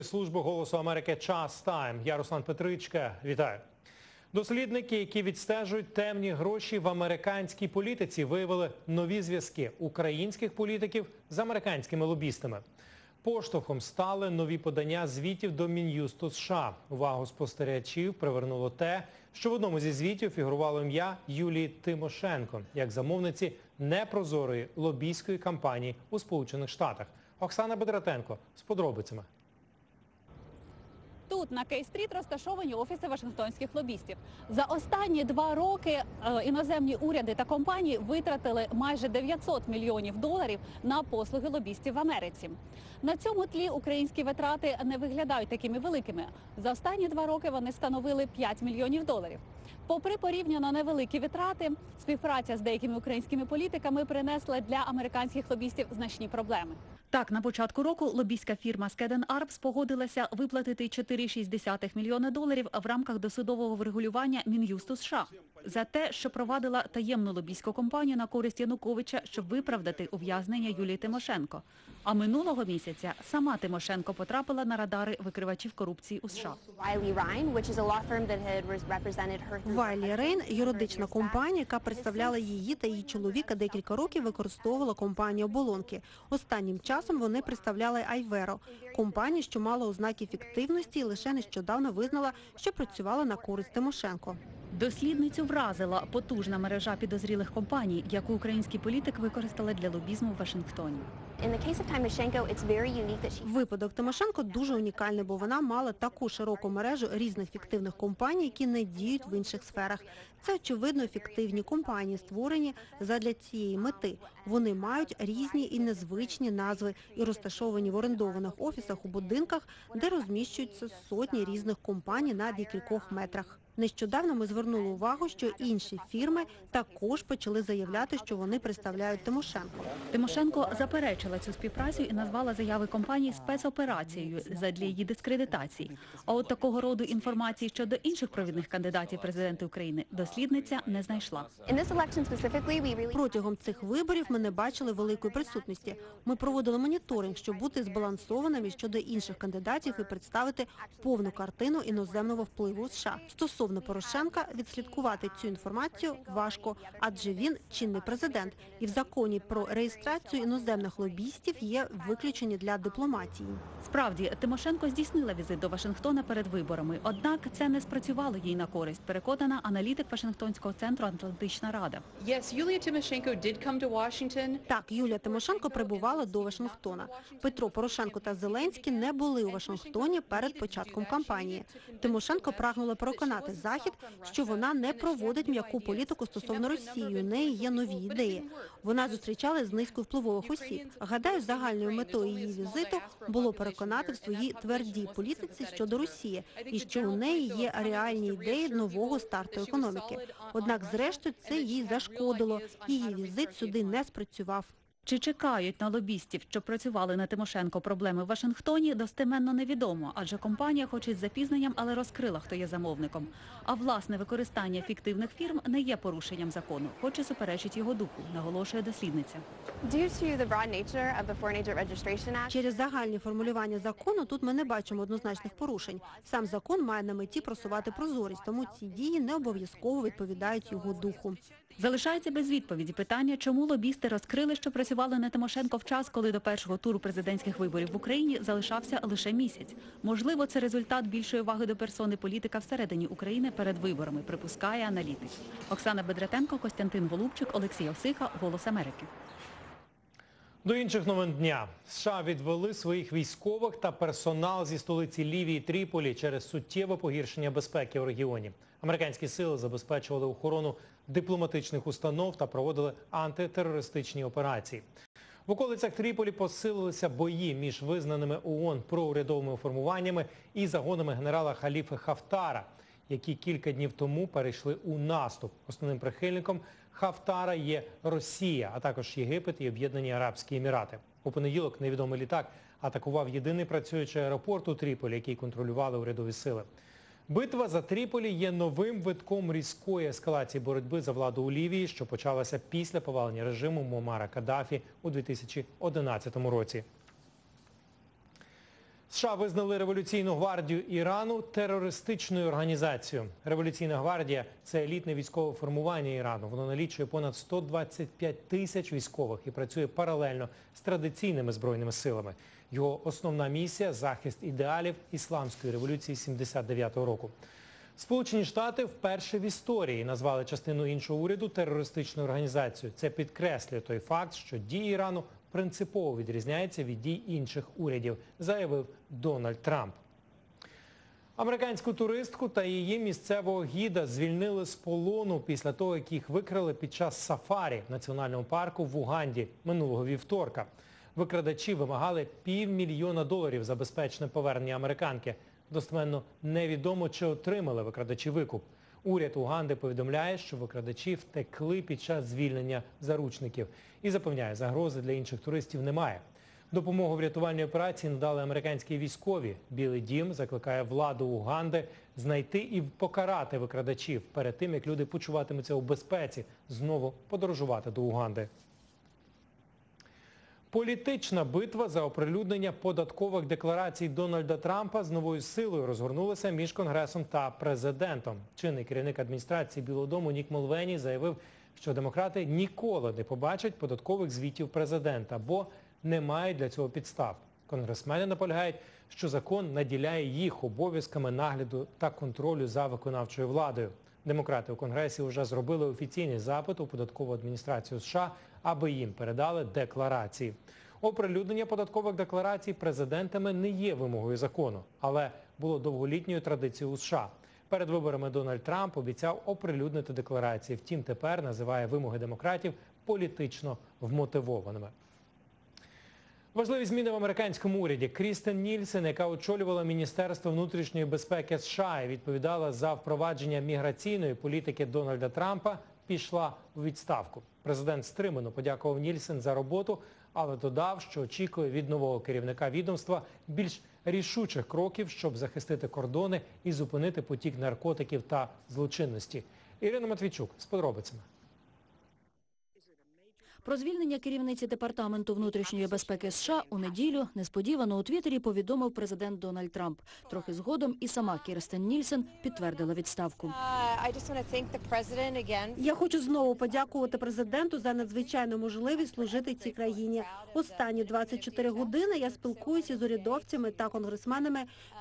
Служби голосу Америки Час Тайм. Я Руслан Петричка. Вітаю. Дослідники, які відстежують темні гроші в американській політиці, виявили нові зв'язки українських політиків з американськими лобістами. Поштовхом стали нові подання звітів до Мін'юсту США. Увагу спостерігачів привернуло те, що в одному зі звітів фігурувало ім'я Юлії Тимошенко як замовниці непрозорої лобійської кампанії у Сполучених Штатах. Оксана Бедратенко з подробицями. Тут на Кей-стріт розташовані офіси вашингтонських лобістів. За останні два роки е, іноземні уряди та компанії витратили майже 900 мільйонів доларів на послуги лобістів в Америці. На цьому тлі українські витрати не виглядають такими великими. За останні два роки вони становили 5 мільйонів доларів. Попри порівняно невеликі витрати, співпраця з деякими українськими політиками принесла для американських лобістів значні проблеми. Так, на початку року лобійська фірма Скеден Арбс погодилася виплатити 4,6 мільйони доларів в рамках досудового врегулювання Мін'юсту США за те, що провадила таємну лобійську кампанію на користь Януковича, щоб виправдати ув'язнення Юлії Тимошенко. А минулого місяця сама Тимошенко потрапила на радари викривачів корупції у США. Вайлі Рейн – юридична компанія, яка представляла її та її чоловіка декілька років використовувала компанію оболонки. Останнім часом вони представляли Айверо, компанію, що мала ознаки фіктивності і лише нещодавно визнала, що працювала на користь Тимошенко. Дослідницю вразила потужна мережа підозрілих компаній, яку українські політик використали для лобізму в Вашингтоні. Випадок Тимошенко дуже унікальний, бо вона мала таку широку мережу різних фіктивних компаній, які не діють в інших сферах. Це, очевидно, фіктивні компанії, створені задля цієї мети. Вони мають різні і незвичні назви і розташовані в орендованих офісах у будинках, де розміщуються сотні різних компаній на декількох метрах. Нещодавно ми звернули увагу, що інші фірми також почали заявляти, що вони представляють Тимошенко. Тимошенко заперечила цю співпрацю і назвала заяви компанії спецоперацією задля її дискредитації. А от такого роду інформації щодо інших провідних кандидатів президента України дослідниця не знайшла. Протягом цих виборів ми не бачили великої присутності. Ми проводили моніторинг, щоб бути збалансованими щодо інших кандидатів і представити повну картину іноземного впливу США. Стосовно Порошенка, відслідкувати цю інформацію важко, адже він чинний президент. І в законі про реєстрацію іноземних лобістів є виключення для дипломатії. Справді, Тимошенко здійснила візит до Вашингтона перед виборами, однак це не спрацювало їй на користь, переконана аналітик Вашингтонського центру Атлантична Рада. Yes, Yulia Tymoshenko did come to Washington. Так, Юлія Тимошенко прибувала до Вашингтона. Петро Порошенко та Зеленський не були у Вашингтоні перед початком кампанії. Тимошенко прагнула переконати Захід, що вона не проводить м'яку політику стосовно Росії. У неї є нові ідеї. Вона зустрічалась з низкою впливових осіб. Гадаю, загальною метою її візиту було переконати в своїй твердій політиці щодо Росії і що у неї є реальні ідеї нового старту економіки. Однак, зрештою, це їй зашкодило. Її візит сюди не спрацював. Чи чекають на лобістів, що працювали на Тимошенко проблеми в Вашингтоні, достеменно невідомо, адже компанія, хоч і з запізненням, але розкрила, хто є замовником. А власне використання фіктивних фірм не є порушенням закону, хоч і суперечить його духу, наголошує дослідниця. due to the broad nature of the Foreign Agent Registration Act, Через загальні формулювання закону тут ми не бачимо однозначних порушень. Сам закон має на меті просувати прозорість, тому ці дії не обов'язково відповідають його духу. Залишається без відповіді питання, чому лобісти розкрили, що працювали на Тимошенко в час, коли до першого туру президентських виборів в Україні залишався лише місяць. Можливо, це результат більшої уваги до персони політика всередині України перед виборами, припускає аналітик. Оксана Бедратенко, Костянтин Голубчик, Олексій Осиха, Голос Америки. До інших новин дня. США відвели своїх військових та персонал зі столиці Лівії Тріполі через суттєве погіршення безпеки в регіоні. Американські сили забезпечували охорону дипломатичних установ та проводили антитерористичні операції. В околицях Тріполі посилилися бої між визнаними ООН проурядовими формуваннями і загонами генерала Халіфи Хафтара, які кілька днів тому перейшли у наступ. Основним прихильником Хафтара є Росія, а також Єгипет і Об'єднані Арабські Емірати. У понеділок невідомий літак атакував єдиний працюючий аеропорт у Тріполі, який контролювали урядові сили. Битва за Тріполі є новим витком різкої ескалації боротьби за владу у Лівії, що почалася після повалення режиму Муаммара Каддафі у 2011 році. США визнали революційну гвардію Ірану терористичною організацією. Революційна гвардія це елітне військове формування Ірану. Воно налічує понад 125 тисяч військових і працює паралельно з традиційними збройними силами. Його основна місія захист ідеалів ісламської революції 79-го року. Сполучені Штати вперше в історії назвали частину іншого уряду терористичною організацією. Це підкреслює той факт, що дії Ірану принципово відрізняються від дій інших урядів, заявив Дональд Трамп. Американську туристку та її місцевого гіда звільнили з полону після того, як їх викрали під час сафарі в національному парку в Уганді минулого вівторка. Викрадачі вимагали півмільйона доларів за безпечне повернення американки. Достеменно невідомо, чи отримали викрадачі викуп. Уряд Уганди повідомляє, що викрадачі втекли під час звільнення заручників і запевняє, загрози для інших туристів немає. Допомогу в рятувальній операції надали американські військові. Білий дім закликає владу Уганди знайти і покарати викрадачів перед тим, як люди почуватимуться у безпеці знову подорожувати до Уганди. Політична битва за оприлюднення податкових декларацій Дональда Трампа з новою силою розгорнулася між Конгресом та президентом. Чинний керівник адміністрації Білого дому Нік Молвені заявив, що демократи ніколи не побачать податкових звітів президента, бо не мають для цього підстав. Конгресмени наполягають, що закон наділяє їх обов'язками нагляду та контролю за виконавчою владою. Демократи у Конгресі вже зробили офіційний запит у податкову адміністрацію США, аби їм передали декларації. Оприлюднення податкових декларацій президентами не є вимогою закону, але було довголітньою традицією у США. Перед виборами Дональд Трамп обіцяв оприлюднити декларації. Втім, тепер називає вимоги демократів політично вмотивованими. Важливі зміни в американському уряді. Крістен Нільсен, яка очолювала Міністерство внутрішньої безпеки США і відповідала за впровадження міграційної політики Дональда Трампа, пішла у відставку. Президент стримано подякував Нільсен за роботу, але додав, що очікує від нового керівника відомства більш рішучих кроків, щоб захистити кордони і зупинити потік наркотиків та злочинності. Ірина Матвійчук з подробицями. Про звільнення керівниці департаменту внутрішньої безпеки США у неділю несподівано у Твіттері повідомив президент Дональд Трамп. Трохи згодом і сама Кірстен Нільсен підтвердила відставку. Uh. Я хочу знову подякувати президенту за надзвичайну можливість служити цій країні. Останні 24 години я спілкуюся з урядовцями та конгресменами,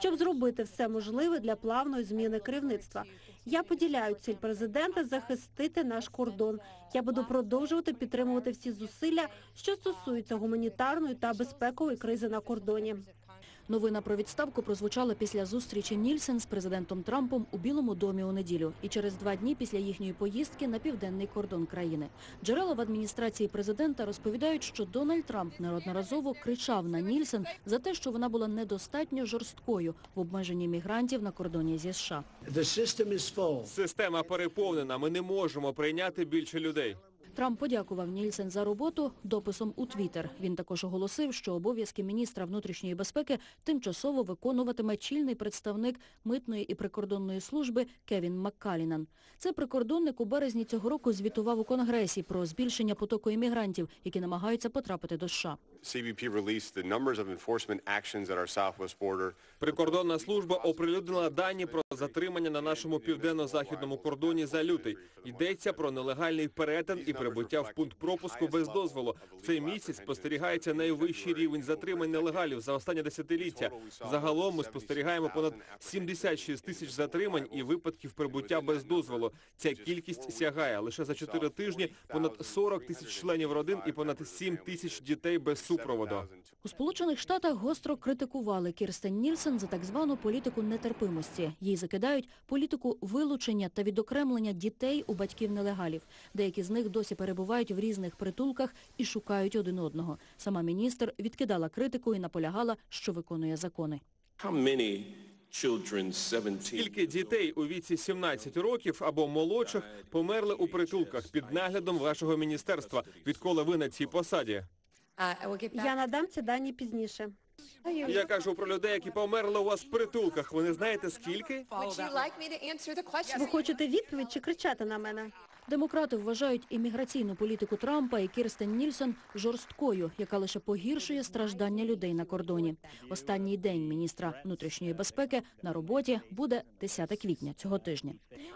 щоб зробити все можливе для плавної зміни керівництва. Я поділяю ціль президента захистити наш кордон. Я буду продовжувати підтримувати всі зусилля, що стосуються гуманітарної та безпекової кризи на кордоні. Новина про відставку прозвучала після зустрічі Нільсен з президентом Трампом у Білому домі у неділю і через два дні після їхньої поїздки на південний кордон країни. Джерела в адміністрації президента розповідають, що Дональд Трамп неодноразово кричав на Нільсен за те, що вона була недостатньо жорсткою в обмеженні мігрантів на кордоні зі США. Система переповнена, ми не можемо прийняти більше людей. Трамп подякував Нільсен за роботу дописом у Твіттер. Він також оголосив, що обов'язки міністра внутрішньої безпеки тимчасово виконуватиме чільний представник митної і прикордонної служби Кевін Маккалінан. Це прикордонник у березні цього року звітував у Конгресі про збільшення потоку іммігрантів, які намагаються потрапити до США. Прикордонна служба оприлюднила дані про затримання на нашому південно-західному кордоні за лютий. Йдеться про нелегальний перетин і прибуття в пункт пропуску без дозволу. В цей місяць спостерігається найвищий рівень затримань нелегалів за останнє десятиліття. Загалом ми спостерігаємо понад 76 тисяч затримань і випадків прибуття без дозволу. Ця кількість сягає лише за 4 тижні понад 40 тисяч членів родин і понад 7 тисяч дітей без супроводу. У Сполучених Штатах гостро критикували Кірстен Нільсен за так звану політику нетерпимості. Їй закидають політику вилучення та відокремлення дітей у батьків нелегалів. Деякі з них досі перебувають в різних притулках і шукають один одного. Сама міністр відкидала критику і наполягала, що виконує закони. How many children 17 Скільки дітей у віці 17 років або молодших померли у притулках під наглядом вашого міністерства, відколи ви на цій посаді? Я надам ці дані пізніше. Я кажу про людей, які померли у вас в притулках. Ви не знаєте скільки? Ви хочете відповідь чи кричати на мене? Демократи вважають імміграційну політику Трампа і Кірстен Нільсон жорсткою, яка лише погіршує страждання людей на кордоні. Останній день міністра внутрішньої безпеки на роботі буде 10 квітня цього тижня.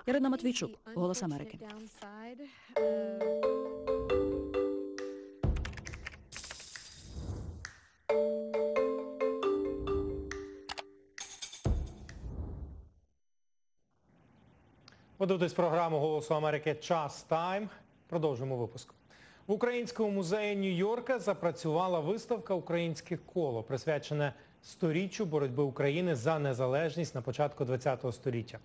Ірина Матвійчук, Голос Америки. Ви дивитесь програму Голосу Америки Час Тайм. Продовжуємо випуск. В Українському музеї Нью-Йорка запрацювала виставка Українське коло, присвячене сторіччю боротьби України за незалежність на початку ХХ століття.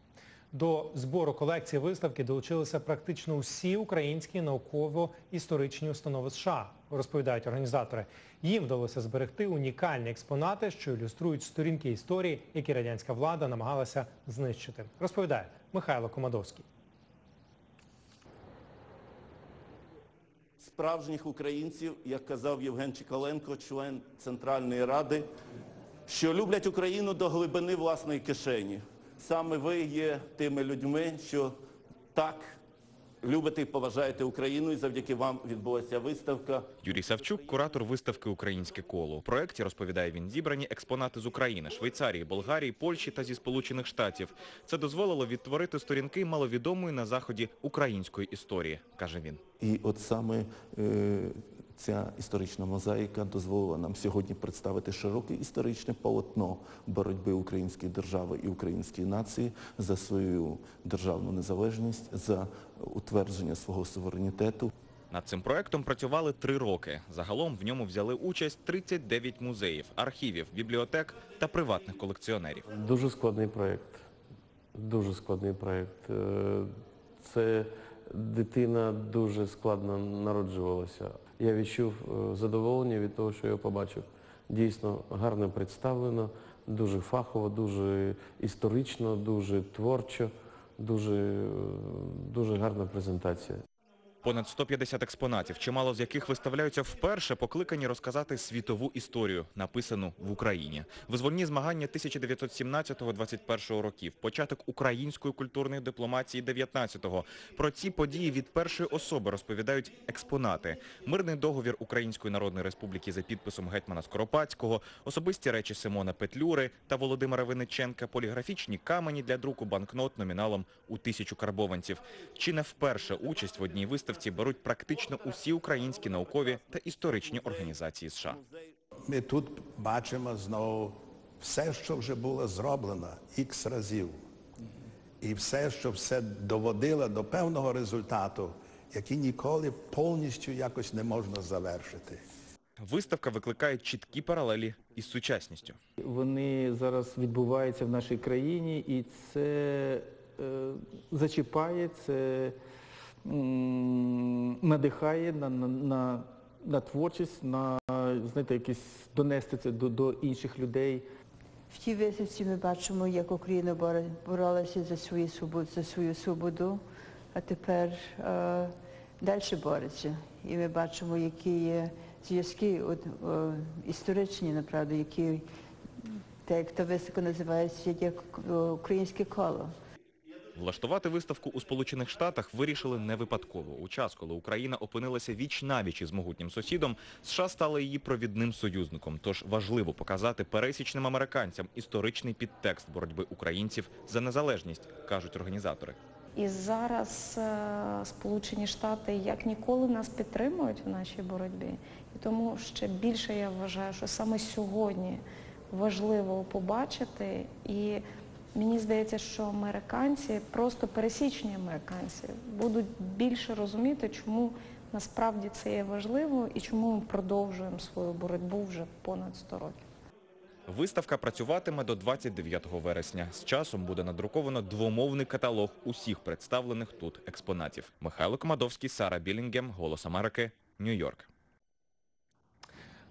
До збору колекції виставки долучилися практично усі українські науково-історичні установи США, розповідають організатори. Їм вдалося зберегти унікальні експонати, що ілюструють сторінки історії, які радянська влада намагалася знищити. Розповідає Михайло Комадовський. справжніх українців, як казав Євген Чикаленко, член Центральної Ради, що люблять Україну до глибини власної кишені. Саме ви є тими людьми, що так любите і поважаєте Україну, і завдяки вам відбулася виставка. Юрій Савчук, куратор виставки Українське коло. У проєкті, розповідає він, зібрані експонати з України, Швейцарії, Болгарії, Польщі та зі Сполучених Штатів. Це дозволило відтворити сторінки маловідомої на Заході української історії, каже він. І от саме е, ця історична мозаїка дозволила нам сьогодні представити широке історичне полотно боротьби української держави і української нації за свою державну незалежність, за утвердження свого суверенітету. Над цим проектом працювали три роки. Загалом в ньому взяли участь 39 музеїв, архівів, бібліотек та приватних колекціонерів. Дуже складний проєкт. Дуже складний проєкт. Е, Це дитина дуже складно народжувалася. Я відчув е, задоволення від того, що я побачив. Дійсно гарно представлено, дуже фахово, дуже історично, дуже творчо, дуже, е, дуже гарна презентація. Понад 150 експонатів, чимало з яких виставляються вперше, покликані розказати світову історію, написану в Україні. Визвольні змагання 1917-21 років, початок української культурної дипломатії 19-го. Про ці події від першої особи розповідають експонати. Мирний договір Української Народної Республіки за підписом гетьмана Скоропадського, особисті речі Симона Петлюри та Володимира Винниченка, поліграфічні камені для друку банкнот номіналом у тисячу карбованців. Чи не вперше участь в одній виставці беруть практично усі українські наукові та історичні організації США. Ми тут бачимо знову все, що вже було зроблено ікс разів. І все, що все доводило до певного результату, який ніколи повністю якось не можна завершити. Виставка викликає чіткі паралелі із сучасністю. Вони зараз відбуваються в нашій країні, і це е, зачіпає, це надихає на, на, на, на творчість, на знаєте, якісь донести це до, до інших людей. В тій виставці ми бачимо, як Україна боролася за свою свободу, за свою свободу, а тепер е, далі бореться. І ми бачимо, які є зв'язки е, історичні, направду, які, так як та виставка називається, як е, українське коло. Влаштувати виставку у Сполучених Штатах вирішили не випадково. У час, коли Україна опинилася віч-навіч із могутнім сусідом, США стали її провідним союзником. Тож важливо показати пересічним американцям історичний підтекст боротьби українців за незалежність, кажуть організатори. І зараз е, Сполучені Штати як ніколи нас підтримують в нашій боротьбі. І тому ще більше я вважаю, що саме сьогодні важливо побачити. І мені здається, що американці, просто пересічні американці, будуть більше розуміти, чому насправді це є важливо і чому ми продовжуємо свою боротьбу вже понад 100 років. Виставка працюватиме до 29 вересня. З часом буде надруковано двомовний каталог усіх представлених тут експонатів. Михайло Комадовський, Сара Білінгем, Голос Америки, Нью-Йорк.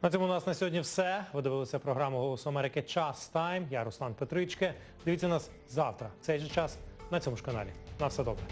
На цьому у нас на сьогодні все. Ви дивилися програму «Голос Америки. Час Тайм». Я Руслан Петричке. Дивіться нас завтра. В цей же час на цьому ж каналі. На все добре.